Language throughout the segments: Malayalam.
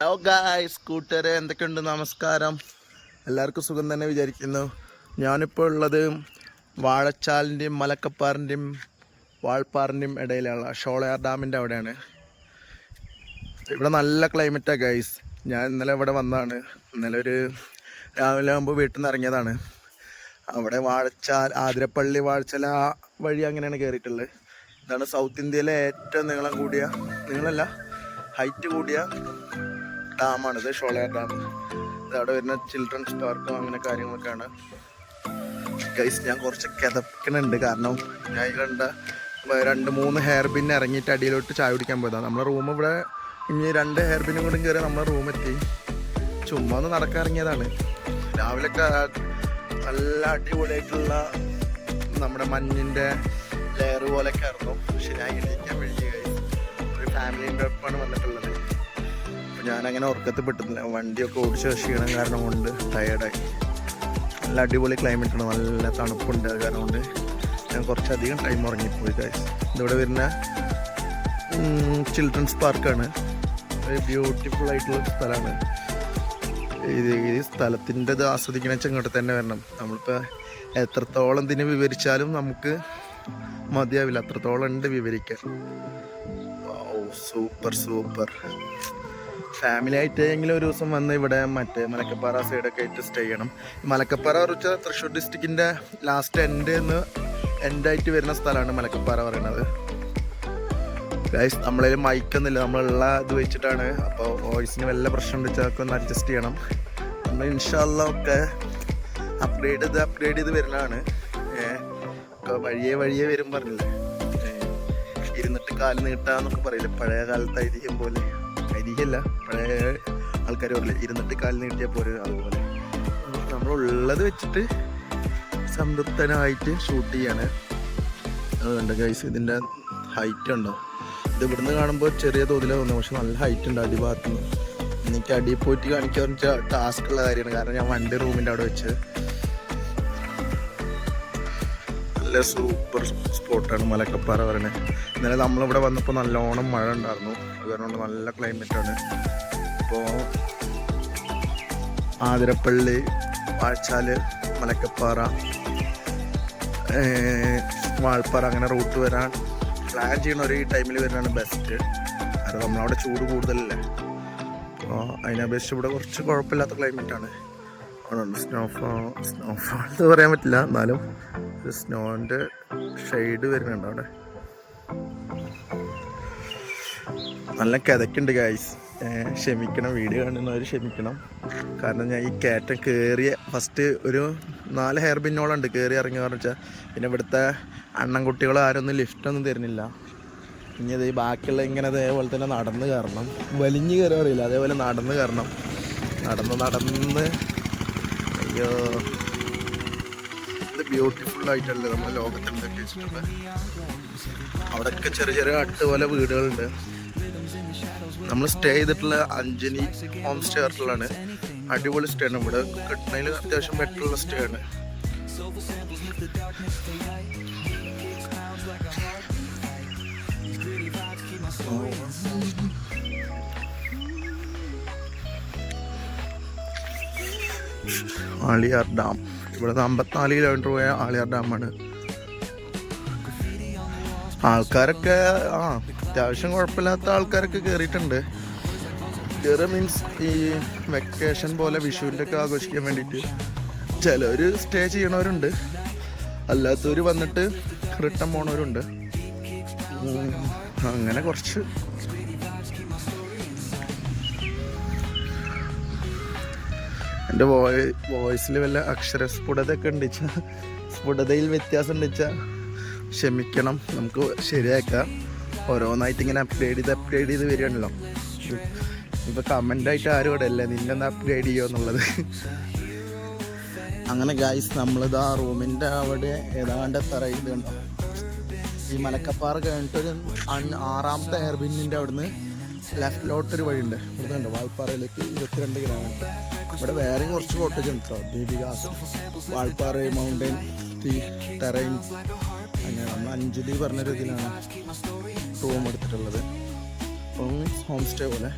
ഹലോ ഗായ്സ് കൂട്ടുകാരെ എന്തൊക്കെയുണ്ട്? നമസ്കാരം. എല്ലാവർക്കും സുഖം തന്നെ വിചാരിക്കുന്നു. ഞാനിപ്പോൾ ഉള്ളത് വാഴച്ചാലിന്റെയും മലക്കപ്പാറിന്റെയും വാൾപ്പാറിന്റെയും ഇടയിലുള്ള ഷോളയാർ ഡാമിന്റെ അവിടെയാണ്. ഇവിടെ നല്ല ക്ലൈമറ്റാണ് ഗൈസ് ഞാൻ ഇന്നലെ ഇവിടെ വന്നതാണ്. ഇന്നലെ ഒരു രാവിലെ ആകുമ്പോൾ വീട്ടിൽ നിന്ന് ഇറങ്ങിയതാണ്. അവിടെ വാഴച്ചാൽ ആതിരപ്പള്ളി വാഴച്ചാൽ ആ വഴി അങ്ങനെയാണ് കയറിയിട്ടുള്ളത് ഇതാണ് സൗത്ത് ഇന്ത്യയിലെ ഏറ്റവും നീളം കൂടിയ നീളമല്ല ഹൈറ്റ് കൂടിയ ഡാമാണിത് ഷോളയാർ ഡാം. ഇത് അവിടെ വരുന്ന ചിൽഡ്രൻസ് പാർക്കും അങ്ങനെ കാര്യങ്ങളൊക്കെയാണ്. ഗൈസ് ഞാൻ കുറച്ച് കിതക്കണുണ്ട്. കാരണം ഞാൻ കണ്ട രണ്ട് മൂന്ന് ഹെയർ പിൻ ഇറങ്ങിയിട്ട് അടിയിലോട്ട് ചായ കുടിക്കാൻ പോയതാണ് നമ്മുടെ റൂം ഇവിടെ ഇനി രണ്ട് ഹെയർ പിന്നും കൂടി കയറി നമ്മുടെ റൂം എത്തി. ചുമ്മാ ഒന്ന് നടക്കാൻ ഇറങ്ങിയതാണ്. രാവിലെയൊക്കെ നല്ല അടിപൊളിയായിട്ടുള്ള നമ്മുടെ മഞ്ഞിന്റെ ലെയർ പോലെയൊക്കെ ആയിരുന്നു. പക്ഷെ ഞാൻ എണീക്കാൻ വഴിയ ഒരു ഫാമിലിന്റെ ഒപ്പമാണ് വന്നിട്ടുള്ളത്. ഞാനങ്ങനെ ഉറക്കത്തിൽ പെട്ടില്ല വണ്ടിയൊക്കെ ഓടിച്ച ക്ഷീണം കാരണം കൊണ്ട് ടയേർഡായി നല്ല അടിപൊളി ക്ലൈമറ്റ് ആണ്. നല്ല തണുപ്പുണ്ട് കാരണം കൊണ്ട് ഞാൻ കുറച്ചധികം ടൈം ഉറങ്ങിപ്പോയി ഗൈസ് ഇതിവിടെ വരുന്ന ചിൽഡ്രൻസ് പാർക്കാണ് ഒരു ബ്യൂട്ടിഫുൾ ആയിട്ടുള്ള സ്ഥലമാണ്. ഇത് ഈ സ്ഥലത്തിന്റെ ഇത് ആസ്വദിക്കണ വെച്ചാൽ ഇങ്ങോട്ട് തന്നെ വരണം. നമ്മളിപ്പോൾ എത്രത്തോളം ഇതിനെ വിവരിച്ചാലും നമുക്ക് മതിയാവില്ല. അത്രത്തോളം ഉണ്ട് വിവരിക്കാൻ. സൂപ്പർ സൂപ്പർ ഫാമിലി ആയിട്ടെങ്കിലും ഒരു ദിവസം വന്ന് ഇവിടെ മറ്റേ മലക്കപ്പാറ സൈഡൊക്കെ ആയിട്ട് സ്റ്റേ ചെയ്യണം. മലക്കപ്പാറ വെച്ചാൽ തൃശ്ശൂർ ഡിസ്ട്രിക്റ്റിന്റെ ലാസ്റ്റ് എൻഡ് എന്ന് എൻഡായിട്ട് വരുന്ന സ്ഥലമാണ് മലക്കപ്പാറ പറയുന്നത്. ഗൈസ് നമ്മളതിൽ മൈക്കൊന്നുമില്ല നമ്മളുള്ള ഇത് വെച്ചിട്ടാണ്. അപ്പോൾ വോയിസിന് വല്ല പ്രശ്നം വെച്ചാൽ ഒന്ന് അഡ്ജസ്റ്റ് ചെയ്യണം. നമ്മൾ ഇൻഷാല്ല ഒക്കെ അപ്ഗ്രേഡ് ചെയ്ത് അപ്ഗ്രേഡ് ചെയ്ത് വരുന്നതാണ്. വഴിയെ വഴിയെ വരും പറഞ്ഞില്ലേ? ഇരുന്നിട്ട് കാൽ നീട്ടാന്നൊക്കെ പറയില്ല? പഴയ കാലത്തായിരിക്കും പോലെ. ഐതിഹ്യമല്ല പഴയ ആൾക്കാർ പറയില്ല ഇരുന്നിട്ട് കാലിൽ നീട്ടിയാൽ പോരെ അതുപോലെ. നമ്മളുള്ളത് വെച്ചിട്ട് സംതൃപ്തനായിട്ട് ഷൂട്ട് ചെയ്യാണ്. അതുകൊണ്ട് ഗൈസ് ഇതിന്റെ ഹൈറ്റ് ഉണ്ടോ ഇത് ഇവിടുന്ന് കാണുമ്പോൾ ചെറിയ തോതിലാണ് തോന്നുന്നത് പക്ഷെ നല്ല ഹൈറ്റ് ഉണ്ട് അടിഭാഗത്ത് നിന്ന്. എനിക്ക് അടിയിൽ പോയിട്ട് കാണിക്കാൻ വെച്ചാൽ ടാസ്ക് ഉള്ള കാര്യമാണ്. കാരണം ഞാൻ വണ്ടി റൂമിന്റെ അവിടെ വെച്ച് നല്ല സൂപ്പർ സ്പോട്ടാണ് മലക്കപ്പാറ പറയണത് ഇന്നലെ നമ്മളിവിടെ വന്നപ്പോൾ നല്ലോണം മഴ ഉണ്ടായിരുന്നു അത് കാരണം നല്ല ക്ലൈമറ്റാണ് ഇപ്പോൾ ആതിരപ്പള്ളി വാഴച്ചാൽ മലക്കപ്പാറ വാഴപ്പാറ അങ്ങനെ റൂട്ട് വരാൻ പ്ലാൻ ചെയ്യണ ഒരു ടൈമിൽ വരുന്നതാണ് ബെസ്റ്റ് കാരണം നമ്മളവിടെ ചൂട് കൂടുതലല്ലേ. അപ്പോൾ അതിനപേക്ഷിച്ച് ഇവിടെ കുറച്ച് കുഴപ്പമില്ലാത്ത ക്ലൈമറ്റാണ് അതുകൊണ്ട് സ്നോഫോൾ സ്നോഫോൾ എന്ന് പറയാൻ പറ്റില്ല. എന്നാലും സ്നോന്റെ ഷെയ്ഡ് വരുന്നുണ്ട് അവിടെ. നല്ല കിതക്കുണ്ട് ഗായ്സ് ക്ഷമിക്കണം. വീഡിയോ കാണുന്നവർ ക്ഷമിക്കണം. കാരണം ഞാൻ ഈ കയറ്റം കയറിയ ഫസ്റ്റ് ഒരു നാല് ഹെയർ പിന്നോളുണ്ട് കയറി ഇറങ്ങി വെച്ചാൽ പിന്നെ ഇവിടുത്തെ അണ്ണൻകുട്ടികൾ ആരൊന്നും ലിഫ്റ്റൊന്നും തരുന്നില്ല. ഇനി അത് ബാക്കിയുള്ള ഇങ്ങനെ അതേപോലെ തന്നെ നടന്ന് കയറണം. വലിഞ്ഞ് കയറി അറിയില്ല. അതേപോലെ നടന്ന് കയറണം. നടന്ന് നടന്ന്. അയ്യോ. ബ്യൂട്ടിഫുൾ ആയിട്ടല്ലേ നമ്മുടെ ലോകത്തിൽ വെച്ചിട്ടുള്ളത്. അവിടെയൊക്കെ ചെറിയ ചെറിയ അട്ട് പോലെ വീടുകളുണ്ട്. നമ്മൾ സ്റ്റേ ചെയ്തിട്ടുള്ള അഞ്ജനി ഹോം സ്റ്റേ ആയിട്ടുള്ളതാണ്. അടിപൊളി സ്റ്റേ ആണ്. ഇവിടെ കിട്ടുന്നതിൽ അത്യാവശ്യം ബെറ്റർ ഉള്ള സ്റ്റേ ആണ്. ആളിയാർ ഡാം. ഇവിടുന്ന് അമ്പത്തിനാല് കിലോമീറ്റർ പോയ ആളിയാർ ഡാമാണ്. ആൾക്കാരൊക്കെ ആ അത്യാവശ്യം കുഴപ്പമില്ലാത്ത ആൾക്കാരൊക്കെ കയറിയിട്ടുണ്ട് കയറുക മീൻസ് ഈ വെക്കേഷൻ പോലെ വിഷുവിന്റെ ഒക്കെ ആഘോഷിക്കാൻ വേണ്ടിയിട്ട്. ചിലവർ സ്റ്റേ ചെയ്യണവരുണ്ട്. അല്ലാത്തവർ വന്നിട്ട് റിട്ടേൺ പോണവരുണ്ട്. അങ്ങനെ കുറച്ച്. എന്റെ വോയി വോയിസിൽ വല്ല അക്ഷര സ്ഫുടതയൊക്കെ ഉണ്ട് സ്ഫുടതയിൽ വ്യത്യാസം ഉണ്ട് ക്ഷമിക്കണം നമുക്ക് ശരിയാക്കാം. ഓരോന്നായിട്ട് ഇങ്ങനെ അപ്ഗ്രേഡ് ചെയ്ത് അപ്ഗ്രേഡ് ചെയ്ത് വരികയാണല്ലോ. ഇപ്പൊ കമന്റ് ആയിട്ട് ആരും ഇവിടെ അല്ലേ നിന്നെ അപ്ഗ്രേഡ് ചെയ്യോ എന്നുള്ളത്. അങ്ങനെ ഗായ്സ് നമ്മളിത് ആ റൂമിന്റെ അവിടെ ഏതാണ്ട് തറയിൽ കണ്ടോ? ഈ മലക്കപ്പാറ കഴിഞ്ഞിട്ടൊരു ആറാമത്തെ എയർബിന്നിന്റെ അവിടുന്ന് ലെഫ്റ്റിലോട്ടൊരു വഴിയുണ്ട്. ഇവിടെ കണ്ടോ? വാൽപ്പാറയിലേക്ക് ഇരുപത്തിരണ്ട് കിലോമീറ്റർ ഇവിടെ വേറെ കുറച്ച് കോട്ടേജ് ഉണ്ട് കേട്ടോ Deepika's Valparai mountain tea terrain അങ്ങനെ നമ്മൾ അഞ്ജലി പറഞ്ഞൊരു ഇതിലാണ് റൂം എടുത്തിട്ടുള്ളത്. അപ്പം ഹോം സ്റ്റേ പോലെ.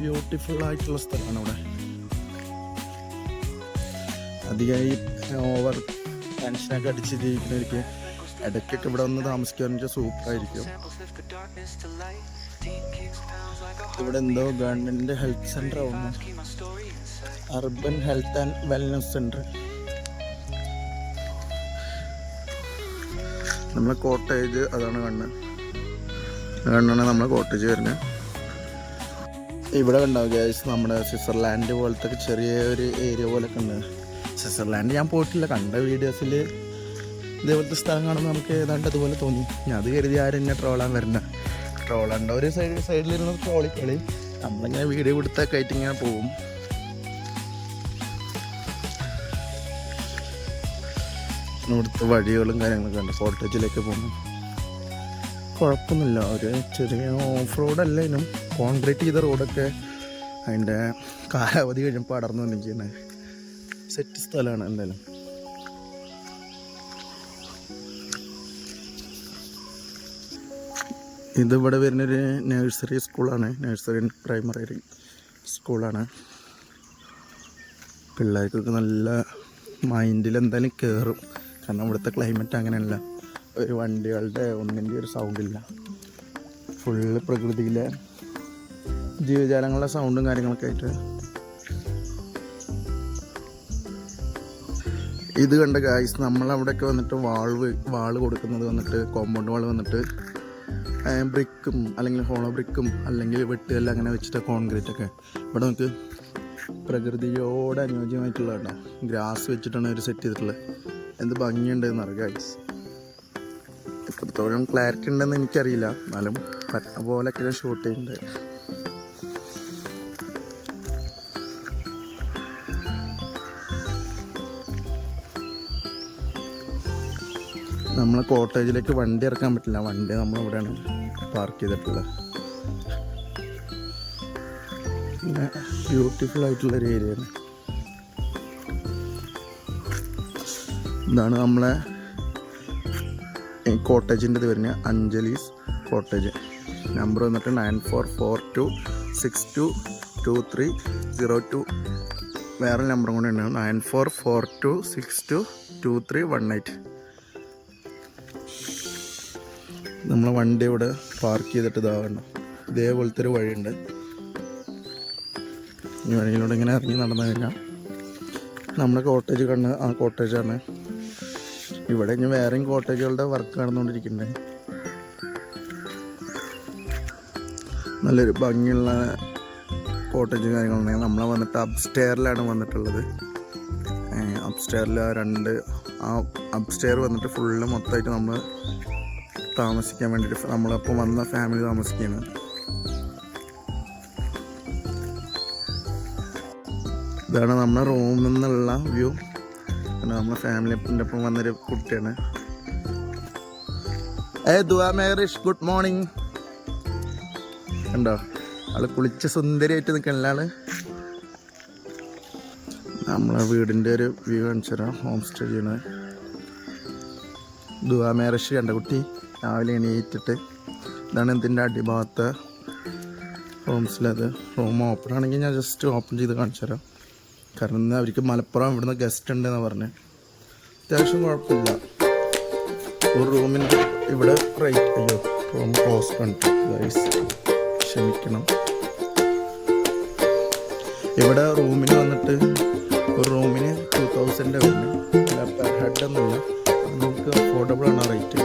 ബ്യൂട്ടിഫുൾ ആയിട്ടുള്ള സ്ഥലമാണ് അവിടെ. അധികമായി ഓവർ ടെൻഷനൊക്കെ അടിച്ച് ജീവിക്കുന്നവർക്ക് ഇടയ്ക്കൊക്കെ ഇവിടെ വന്ന് താമസിക്കുകയാണെങ്കിൽ സൂപ്പറായിരിക്കും. ഇവിടെ എന്തോ ഗവൺമെന്റിന്റെ ഹെൽത്ത് സെന്റർ ആവുന്നു. Urban health and wellness centre നമ്മളെ കോട്ടേജ് അതാണ് കണ്ണ്. കണ്ണാണ് നമ്മളെ കോട്ടേജ് വരുന്നത് ഇവിടെ ഉണ്ടാവും ഗ്യാസ് നമ്മുടെ സ്വിറ്റ്സർലാൻഡ് പോലത്തെ ചെറിയ ഒരു ഏരിയ പോലൊക്കെ ഉണ്ട്. സ്വിറ്റ്സർലാൻഡ് ഞാൻ പോയിട്ടില്ല കണ്ട വീഡിയോസിൽ ഇതേപോലത്തെ സ്ഥലം കാണുമ്പോൾ നമുക്ക് ഏതാണ്ട് അതുപോലെ തോന്നി. ഞാൻ അത് കരുതി ആരും എന്നെ ട്രോളാൻ വരണ്ട. ട്രോളണ്ട ഒരു സൈഡ് സൈഡിലിരുന്ന് ട്രോളിക്കളി നമ്മളിങ്ങനെ വീഡിയോ കൊടുത്തൊക്കെ ആയിട്ട് ഇങ്ങനെ ഇവിടുത്തെ വഴികളും കാര്യങ്ങളൊക്കെ ഉണ്ട് ഫോർട്ടേജിലേക്ക് പോകുന്നു. കുഴപ്പമൊന്നുമില്ല. ഒരു ചെറിയ ഓഫ് റോഡ് അല്ലേനും കോൺക്രീറ്റ് ചെയ്ത റോഡൊക്കെ അതിന്റെ കാലാവധി കഴിയുമ്പോൾ അടർന്നു വന്നിരിക്കുന്നത് സെറ്റ് സ്ഥലമാണ് എന്തായാലും. ഇതിവിടെ വരുന്നൊരു നഴ്സറി സ്കൂളാണ് നഴ്സറി പ്രൈമറി സ്കൂളാണ് പിള്ളേർക്കൊക്കെ നല്ല മൈൻഡിൽ എന്തായാലും കയറും കാരണം ഇവിടുത്തെ ക്ലൈമറ്റ് അങ്ങനെയല്ല. ഒരു വണ്ടികളുടെ ഒന്നിന്റെ ഒരു സൗണ്ടില്ല ഫുള്ള് പ്രകൃതിയിലെ ജീവജാലങ്ങളുടെ സൗണ്ടും കാര്യങ്ങളൊക്കെ ആയിട്ട്. ഇത് കണ്ട ഗായ്സ് നമ്മളവിടെയൊക്കെ വന്നിട്ട് വാൾവ് വാൾ കൊടുക്കുന്നത് വന്നിട്ട് കോമ്പൗണ്ട് വാൾ വന്നിട്ട് ബ്രിക്കും അല്ലെങ്കിൽ ഹോളോ ബ്രിക്കും അല്ലെങ്കിൽ വെട്ടുകല്ല് അങ്ങനെ വെച്ചിട്ട് കോൺക്രീറ്റ് ഒക്കെ. ഇവിടെ നമുക്ക് പ്രകൃതിയോട് അനുയോജ്യമായിട്ടുള്ളതാണ് ഗ്രാസ് വെച്ചിട്ടാണ് അവർ സെറ്റ് ചെയ്തിട്ടുള്ളത്. എന്ത് ഭംഗിയുണ്ട് എന്നറിയാം ഗൈസ് എത്രത്തോളം ക്ലാരിറ്റി ഉണ്ടെന്ന് എനിക്കറിയില്ല. എന്നാലും പറ്റുന്ന പോലൊക്കെ ഞാൻ ഷൂട്ട് ചെയ്യുന്നുണ്ട്. നമ്മളെ കോട്ടേജിലേക്ക് വണ്ടി ഇറക്കാൻ പറ്റില്ല. വണ്ടി നമ്മളിവിടെയാണ് പാർക്ക് ചെയ്തിട്ടുള്ളത്? പിന്നെ ബ്യൂട്ടിഫുൾ ആയിട്ടുള്ളൊരു ഏരിയയാണ് ഇതാണ് നമ്മളെ കോട്ടേജിന്റെ ഇത് വരുന്നത് അഞ്ജലീസ് കോട്ടേജ് നമ്പർ വന്നിട്ട് nine four four two six two two three zero two വേറെ നമ്പറും കൂടെ ഉണ്ട്. Nine four four two six two two three one eight നമ്മളെ വണ്ടി ഇവിടെ പാർക്ക് ചെയ്തിട്ട് ഇതാവണം ഇതേപോലത്തെ ഒരു വഴിയുണ്ട്. ഈ വഴിയിലൂടെ ഇങ്ങനെ ഇറങ്ങി നടന്നു കഴിഞ്ഞാൽ നമ്മുടെ കോട്ടേജ് കണ്ണ് ആ കോട്ടേജാണ് ഇവിടെ ഇനി വേറെയും കോട്ടേജുകളുടെ വർക്ക് നടന്നുകൊണ്ടിരിക്കുന്നുണ്ട്. നല്ലൊരു ഭംഗിയുള്ള കോട്ടേജ് കാര്യങ്ങളുണ്ടെങ്കിൽ നമ്മളെ വന്നിട്ട് അപ്സ്റ്റെയറിലാണ് വന്നിട്ടുള്ളത്. അപ്സ്റ്റെയറിൽ രണ്ട് ആ അപ്സ്റ്റെയർ വന്നിട്ട് ഫുള്ള് മൊത്തമായിട്ട് നമ്മൾ താമസിക്കാൻ വേണ്ടിയിട്ട് നമ്മളപ്പോൾ വന്ന ഫാമിലി താമസിക്കുകയാണ്. ഇതാണ് നമ്മുടെ റൂമിൽ നിന്നുള്ള വ്യൂ ഫാമിലി ഫാമിലിന്റെ ഒപ്പം വന്നൊരു കുട്ടിയാണ്. ഏ ദുവാ മേറിഷ് ഗുഡ് മോർണിംഗ്. കണ്ടോ? ആൾ കുളിച്ച് സുന്ദരിയായിട്ട് നിൽക്കണല്ല ആൾ. നമ്മളെ വീടിന്റെ ഒരു വ്യൂ കാണിച്ചു തരാം ഹോം സ്റ്റേ ചെയ്യണത് ദുവാ മേറിഷ് കണ്ട കുട്ടി രാവിലെ എണീറ്റിട്ട് ഇതാണ് ഇതിന്റെ അടിഭാഗത്ത് റൂംസിലത് റൂം ഓപ്പൺ ആണെങ്കിൽ ഞാൻ ജസ്റ്റ് ഓപ്പൺ ചെയ്ത് കാണിച്ചു തരാം കാരണം ഇന്ന് അവർക്ക് മലപ്പുറം ഇവിടുന്ന് ഗസ്റ്റ് ഉണ്ടെന്ന് പറഞ്ഞ്. അത്യാവശ്യം കുഴപ്പമില്ല. ഒരു റൂമിന് ഇവിടെ റേറ്റ് അയ്യോ റൂം ക്ലോസ് ഗൈസ് ക്ഷമിക്കണം. ഇവിടെ റൂമിന് വന്നിട്ട് ഒരു റൂമിന് ടു തൗസൻഡ് വരുന്നു പെർ ഹെഡ് ഒന്നുമില്ല. നമുക്ക് അഫോർഡബിൾ ആണ് റേറ്റ്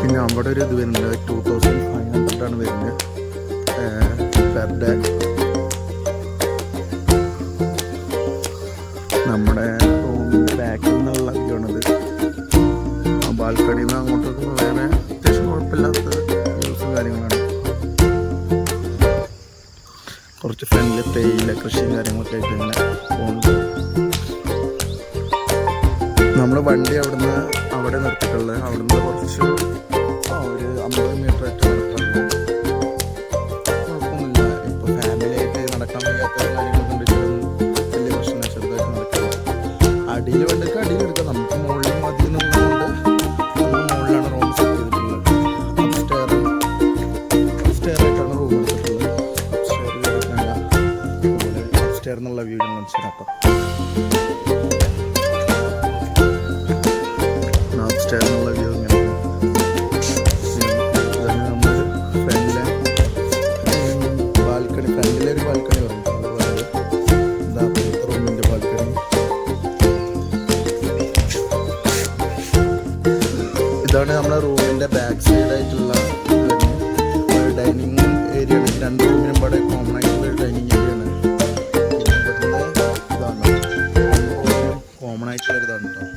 പിന്നെ അവിടെ ഒരു ഇത് വരുന്നുണ്ട് ടു തൗസൻഡ് ഫൈവ് ഹൺഡ്രഡ് ആണ് വരുന്നത്. പെർ ഡേ നമ്മുടെ റൂമിന്റെ ബാക്കിൽ നിന്നുള്ള വ്യൂ ആ ബാൽക്കണിയിൽ നിന്ന് അങ്ങോട്ടൊക്കെ വേറെ അത്യാവശ്യം കുഴപ്പമില്ലാത്ത വ്യൂസും കാര്യങ്ങളാണ്. കുറച്ച് ഫ്രണ്ടിൽ തേയില കൃഷിയും കാര്യങ്ങളൊക്കെ ആയിട്ട് ഇങ്ങനെ പോകുന്നത് നമ്മൾ വണ്ടി അവിടുന്ന് അവിടെ നിർത്തിയിട്ടുള്ളത് അവിടുന്ന് കുറച്ച് കാണിച്ചു വീഡിയോ സ്റ്റേറിനുള്ള വ്യൂ ബാൽക്കണി ഒരു ബാൽക്കണി ബാൽക്കണി. ഇതാണ് നമ്മുടെ റൂമിന്റെ ബാക്ക് സൈഡ് ആയിട്ടുള്ള ഡൈനിങ് ഏരിയ ആണ്. രണ്ട് റൂമിനും ഇവിടെ കോമൺ ആയിട്ടുള്ള ഡൈനിങ് ഏരിയ ആണ്. കോമൺ ആയിട്ടുള്ള